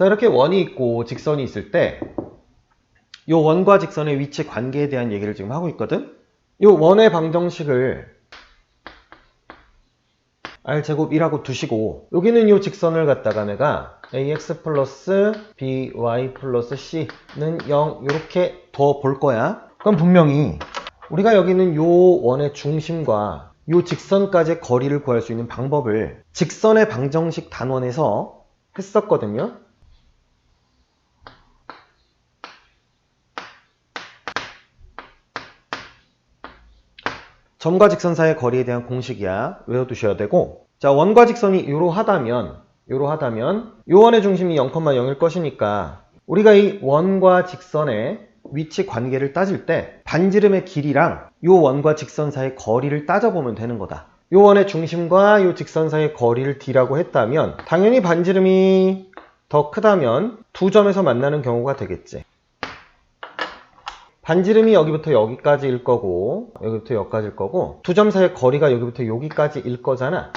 자, 이렇게 원이 있고 직선이 있을 때, 요 원과 직선의 위치 관계에 대한 얘기를 지금 하고 있거든? 요 원의 방정식을 r제곱이라고 두시고, 여기는 요 직선을 갖다가 내가 ax 플러스 by 플러스 c는 0 이렇게 둬볼 거야. 그럼 분명히 우리가 여기는 요 원의 중심과 요 직선까지의 거리를 구할 수 있는 방법을 직선의 방정식 단원에서 했었거든요. 점과 직선 사이의 거리에 대한 공식이야. 외워두셔야 되고 자 원과 직선이 이러하다면 이러하다면 요 원의 중심이 0,0일 것이니까 우리가 이 원과 직선의 위치 관계를 따질 때 반지름의 길이랑 요 원과 직선 사이의 거리를 따져보면 되는 거다. 요 원의 중심과 요 직선 사이의 거리를 d라고 했다면 당연히 반지름이 더 크다면 두 점에서 만나는 경우가 되겠지. 반지름이 여기부터 여기까지일 거고 여기부터 여기까지일 거고 두 점 사이의 거리가 여기부터 여기까지일 거잖아.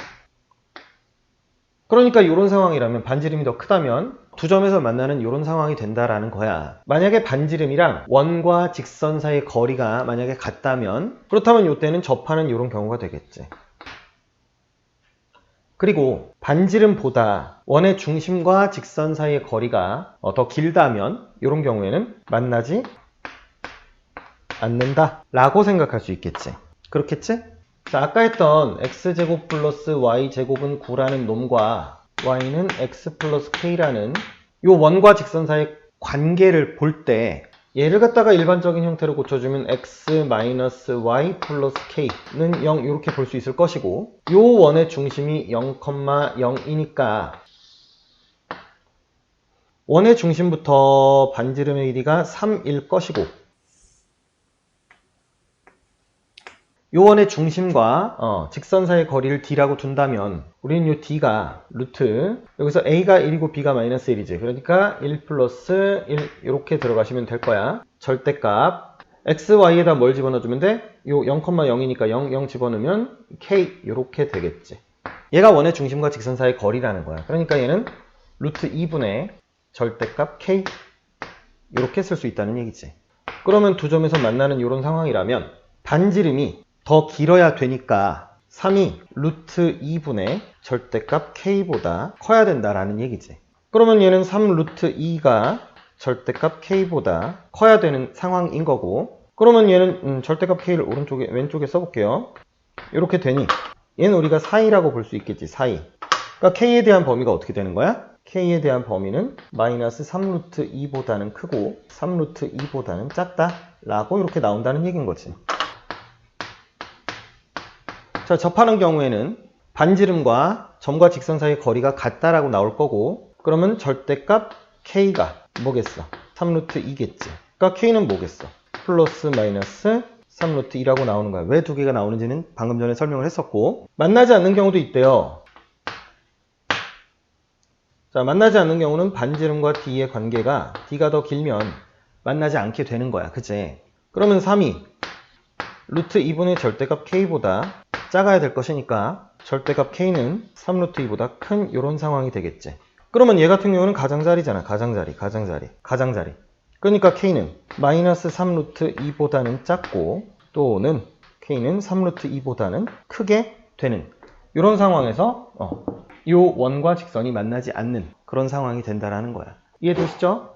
그러니까 이런 상황이라면 반지름이 더 크다면 두 점에서 만나는 이런 상황이 된다라는 거야. 만약에 반지름이랑 원과 직선 사이의 거리가 만약에 같다면 그렇다면 이때는 접하는 이런 경우가 되겠지. 그리고 반지름보다 원의 중심과 직선 사이의 거리가 어, 더 길다면 이런 경우에는 만나지 않는다 라고 생각할 수 있겠지. 그렇겠지? 자, 아까 했던 x제곱 플러스 y제곱은 9라는 놈과 y는 x 플러스 k라는 요 원과 직선 사이의 관계를 볼 때 얘를 갖다가 일반적인 형태로 고쳐주면 x 마이너스 y 플러스 k는 0 이렇게 볼 수 있을 것이고 요 원의 중심이 0,0이니까 원의 중심부터 반지름의 길이가 3일 것이고 요원의 중심과 어, 직선 사이의 거리를 d라고 둔다면 우리는 요 d가 루트 여기서 a가 1이고 b가 마이너스 1이지. 그러니까 1 플러스 1 이렇게 들어가시면 될 거야. 절대값. X, y에다 뭘 집어넣어주면 돼? 요 0,0이니까 0, 0 집어넣으면 k 이렇게 되겠지. 얘가 원의 중심과 직선 사이의 거리라는 거야. 그러니까 얘는 루트 2분의 절대값 k 이렇게 쓸 수 있다는 얘기지. 그러면 두 점에서 만나는 이런 상황이라면 반지름이 더 길어야 되니까 3이 루트 2분의 절대값 k보다 커야 된다라는 얘기지. 그러면 얘는 3 루트 2가 절대값 k보다 커야 되는 상황인 거고 그러면 얘는 음, 절대값 k를 오른쪽에 왼쪽에 써볼게요. 이렇게 되니 얘는 우리가 사이라고 볼 수 있겠지 사이. 그러니까 k에 대한 범위가 어떻게 되는 거야? k에 대한 범위는 마이너스 3루트 2보다는 크고 3루트 2보다는 작다 라고 이렇게 나온다는 얘기인 거지. 자, 접하는 경우에는 반지름과 점과 직선 사이의 거리가 같다라고 나올 거고 그러면 절대값 k가 뭐겠어? 3루트 2겠지. 그러니까 k는 뭐겠어? 플러스 마이너스 3루트 2라고 나오는 거야. 왜 두 개가 나오는지는 방금 전에 설명을 했었고 만나지 않는 경우도 있대요. 자, 만나지 않는 경우는 반지름과 d의 관계가 d가 더 길면 만나지 않게 되는 거야. 그치? 그러면 3이 루트 2분의 절대값 k보다 작아야 될 것이니까 절대값 k는 3루트 2보다 큰 이런 상황이 되겠지. 그러면 얘 같은 경우는 가장자리잖아. 가장자리, 가장자리, 가장자리. 그러니까 k는 마이너스 3루트 2보다는 작고 또는 k는 3루트 2보다는 크게 되는 이런 상황에서 어, 이 원과 직선이 만나지 않는 그런 상황이 된다라는 거야. 이해되시죠?